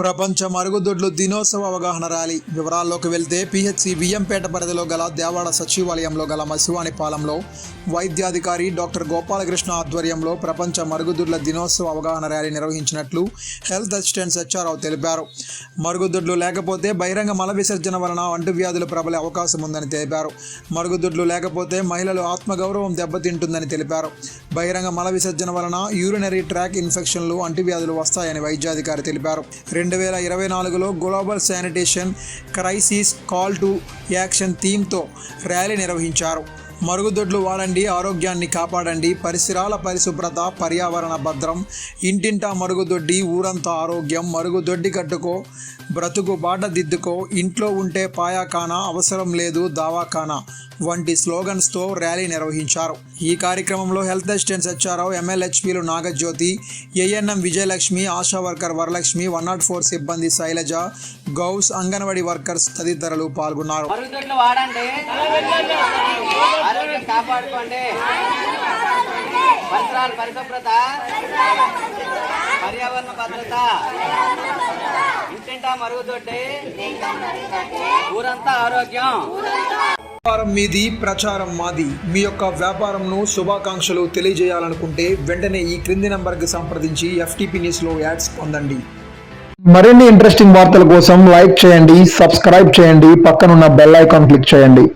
ప్రపంచ మరుగుదొడ్లు దినోత్సవ అవగాహన ర్యాలీ. వివరాల్లోకి వెళ్తే పిహెచ్సి బియ్యంపేట పరిధిలో గల దేవాడ సచివాలయంలో గల మసివాణిపాలెంలో వైద్యాధికారి డాక్టర్ గోపాలకృష్ణ ఆధ్వర్యంలో ప్రపంచ మరుగుదొడ్ల దినోత్సవ అవగాహన ర్యాలీ నిర్వహించినట్లు హెల్త్ అసిస్టెంట్ సత్యారావు తెలిపారు. మరుగుదొడ్లు లేకపోతే బహిరంగ మల విసర్జన వలన అంటువ్యాధులు ప్రబలే అవకాశం ఉందని తెలిపారు. మరుగుదొడ్లు లేకపోతే మహిళలు ఆత్మగౌరవం దెబ్బతింటుందని తెలిపారు. బహిరంగ మల విసర్జన వలన యూరినరీ ట్రాక్ ఇన్ఫెక్షన్లు అంటువ్యాధులు వస్తాయని వైద్యాధికారి తెలిపారు. రెండు రెండు వేల ఇరవై నాలుగులో global sanitation crisis call to action థీమ్తో rally నిర్వహించారు. మరుగుదొడ్లు వాడండి ఆరోగ్యాన్ని కాపాడండి. పరిసరాల పరిశుభ్రత పర్యావరణ భద్రం. ఇంటింటా మరుగుదొడ్డి ఊరంతా ఆరోగ్యం. మరుగుదొడ్డి కట్టుకో బ్రతుకు బాట దిద్దుకో. ఇంట్లో ఉంటే పాయాకానా అవసరం లేదు దావాఖానా వంటి స్లోగన్స్తో ర్యాలీ నిర్వహించారు. ఈ కార్యక్రమంలో health assistant Sachcharao ఎమ్మెల్హెచ్పీలు Nagajyothi ANM Vijayalakshmi Asha worker Varalakshmi one nought four సిబ్బంది శైలజ గౌస్ అంగన్వాడీ వర్కర్స్ తదితరులు పాల్గొన్నారు. కాపాడుకోండి. పరిసరాల పరిశుభ్రత పర్యావరణ భద్రత ఇంటింటా మరుగుదొడ్డి ఊరంతా ఆరోగ్యం. వ్యాపారం మీది ప్రచారం మాది. మీ యొక్క వ్యాపారంను శుభాకాంక్షలు తెలియజేయాలనుకుంటే వెంటనే ఈ క్రింది నంబర్కి సంప్రదించి ఎఫ్టీపీ న్యూస్లో యాడ్స్ పొందండి. మరిన్ని ఇంట్రెస్టింగ్ వార్తల కోసం లైక్ చేయండి సబ్స్క్రైబ్ చేయండి పక్కనున్న బెల్ ఐకాన్ క్లిక్ చేయండి.